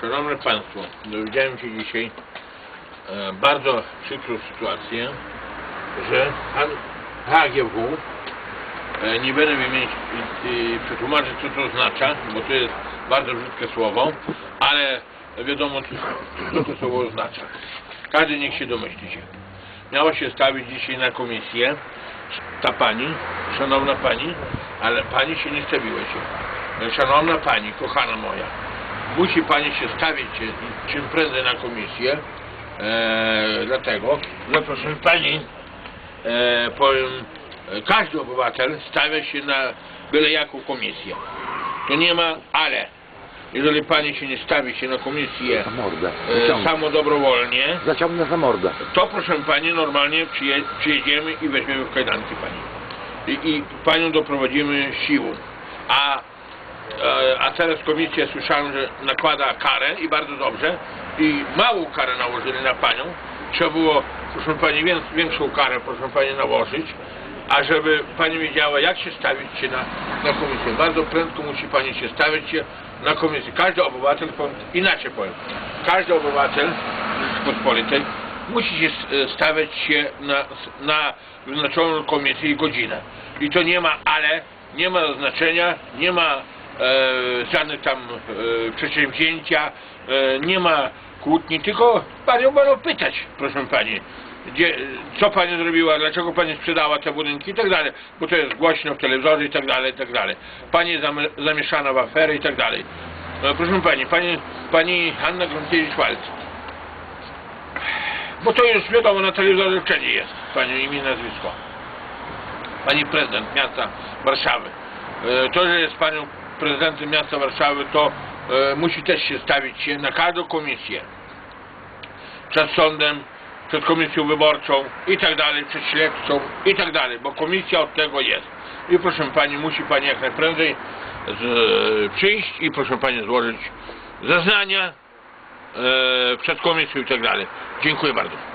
Szanowne Państwo, dowiedziałem się dzisiaj e, bardzo przykrą sytuację, że HGW, e, nie będę wymienić i przetłumaczyć co to oznacza, bo to jest bardzo brzydkie słowo, ale wiadomo co to słowo oznacza. Każdy niech się domyśli się. Miała się stawić dzisiaj na komisję ta pani, szanowna pani, ale pani się nie stawiła się. E, Szanowna pani, kochana moja, musi pani się stawić czym prędzej na komisję, e, dlatego, że proszę pani, e, powiem, każdy obywatel stawia się na byle jaką komisję. To nie ma ale. Jeżeli pani się nie stawi się na komisję Za mordę. e, Zaciągnę. samo dobrowolnie, Zaciągnę za mordę. to proszę pani normalnie przyje, przyjedziemy i weźmiemy w kajdanki pani. I, I panią doprowadzimy siłą. A, a teraz komisja słyszałem, że nakłada karę i bardzo dobrze. I małą karę nałożyli na panią. Trzeba było, proszę pani, większą karę proszę pani nałożyć. A żeby pani wiedziała, jak się stawić się na, na komisję. Bardzo prędko musi pani się stawić się na komisję. Każdy obywatel, inaczej powiem, każdy obywatel Rzeczypospolitej musi się s- stawiać się na, na wyznaczoną komisję i godzinę. I to nie ma ale, nie ma znaczenia, nie ma e, żadnych tam e, przedsięwzięcia, e, nie ma kłótni, tylko panią będą pytać, proszę pani, gdzie, co pani zrobiła, dlaczego pani sprzedała te budynki i tak dalej, bo to jest głośno w telewizorze i tak dalej, i tak dalej. Pani jest zam- zamieszana w afery i tak dalej. E, proszę pani, pani, pani Hanna Grunkiewicz-Walc, bo to już wiadomo na telewizorze wszędzie jest, pani imię nazwisko. Pani prezydent miasta Warszawy. E, To, że jest panią prezydentem miasta Warszawy, to e, musi też się stawić się na każdą komisję. Przed sądem, przed komisją wyborczą i tak dalej, przed śledczą i tak dalej, bo komisja od tego jest. I proszę pani, musi pani jak najprędzej z, przyjść i proszę pani złożyć zeznania e, przed komisją i tak dalej. Dziękuję bardzo.